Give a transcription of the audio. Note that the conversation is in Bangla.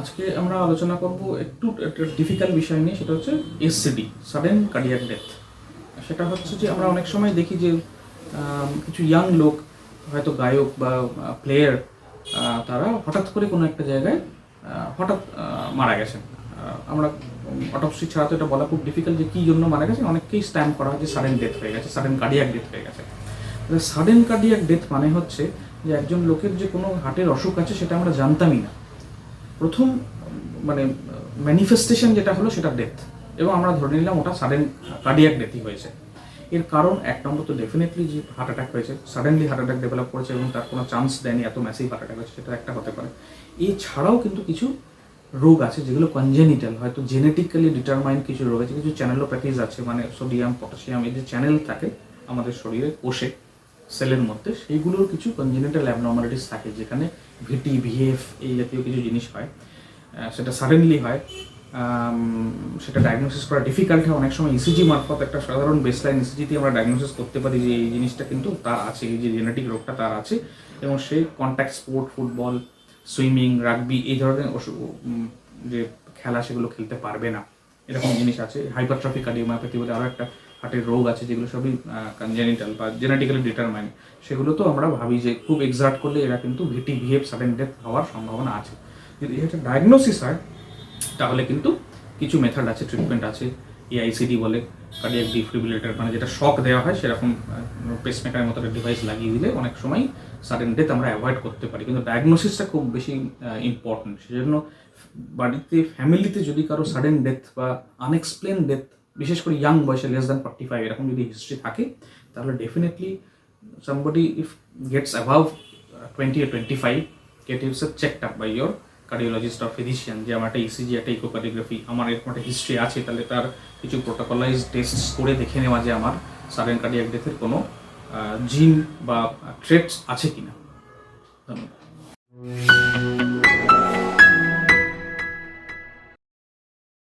আজকে আমরা আলোচনা করব একটু একটা ডিফিকাল্ট বিষয় নিয়ে, সেটা হচ্ছে এসসিডি সাডেন কার্ডিয়াক ডেথ সেটা হচ্ছে যে আমরা অনেক সময় দেখি যে কিছু ইয়াং লোক, হয়তো গায়ক বা প্লেয়ার তারা হঠাৎ করে কোনো একটা জায়গায় হঠাৎ মারা গেছেন। আমরা অটপসি ছাড়া তো এটা বলা খুব ডিফিকাল্ট যে কী জন্য মারা গেছে অনেককেই স্ট্যাম্প করা হয় যে সাডেন ডেথ হয়ে গেছে সাডেন কার্ডিয়াক ডেথ হয়ে গেছে। সাডেন কার্ডিয়াক ডেথ মানে হচ্ছে যে একজন লোকের যে কোনো হার্টের অসুখ আছে, সেটা আমরা জানতামই না। প্রথম মানে ম্যানিফেস্টেশন যেটা হলো সেটা ডেথ এবং আমরা ধরে নিলাম ওটা সাডেন কার্ডিয়াক ডেথই হয়েছে। এর কারণ এক নম্বর তো ডেফিনেটলি যে হার্ট অ্যাটাক হয়েছে সাডেনলি হার্ট অ্যাটাক ডেভেলপ করেছে এবং তার কোনো চান্স দেয়নি, এত ম্যাসিভ হার্ট অ্যাটাক হয়েছে, সেটা একটা হতে পারে। এছাড়াও কিন্তু কিছু রোগ আছে যেগুলো কনজেনিটাল হয়তো জেনেটিক্যালি ডিটারমাইন কিছু রোগ আছে, কিছু চ্যানেলোপ্যাথিজ আছে মানে সোডিয়াম পটাশিয়াম এই যে চ্যানেল থাকে আমাদের শরীরে, কোষে। সেলের মধ্যে, সেইগুলোর কিছু কনজেনিটাল অ্যাবনর্মালিটিস থাকে, যেখানে ভিটি ভিএফ এই জাতীয় কিছু জিনিস হয়। সেটা সাডেনলি হয়। সেটা ডায়াগনোসিস করা ডিফিকাল্ট হয়। অনেক সময় ইসিজি মারফত একটা সাধারণ বেসলাইন ইসিজিতে আমরা ডায়াগনোসিস করতে পারি যে এই জিনিসটা কিন্তু তার আছে, এই যে জেনেটিক রোগটা তার আছে। এবং সে contact sport football swimming rugby এই ধরনের যে খেলা সেগুলো খেলতে পারবে না। এরকম জিনিস আছে। হাইপারট্রফি কার্ডিওমায়োপ্যাথি বলে আরও একটা হার্টের রোগ আছে যেগুলো সবই কনজেনিটাল বা জেনেটিক্যালি ডিটারমাইন সেগুলো তো আমরা ভাবি যে খুব এক্সার্ট করলে এরা কিন্তু ভিটি ভিএফ সাডেন ডেথ হওয়ার সম্ভাবনা আছে। যদি এটা ডায়াগনোসিস হয়, তাহলে কিন্তু কিছু মেথড আছে ট্রিটমেন্ট আছে এআইসিডি বলে কার্ডিয়াক ডিফিব্রিলেটর মানে যেটা শক দেওয়া হয়, সেরকম পেসমেকারের মতো একটা ডিভাইস লাগিয়ে দিলে অনেক সময় সাডেন ডেথ আমরা অ্যাভয়েড করতে পারি। কিন্তু ডায়াগনোসিসটা খুব বেশি ইম্পর্টেন্ট সেজন্য বাড়িতে ফ্যামিলিতে যদি কারও সাডেন ডেথ বা আনএক্সপ্লেন ডেথ বিশেষ করে ইয়াং বয়সে লেস দ্যান ফর্টি ফাইভ এরকম যদি হিস্ট্রি থাকে তাহলে definitely if gets above uh, 20 or 25 get yourself checked up by your cardiologist or physician যে আমার একটা ইসিজি একটা ইকোকার্ডিওগ্রাফি আমার এরকম একটা হিস্ট্রি আছে তাহলে তার কিছু প্রোটোকলাইজ টেস্ট করে দেখে নেওয়া যে আমার সাডেন কার্ডিয়াক ডেথের কোনো জিন বা ট্রেটস আছে কিনা।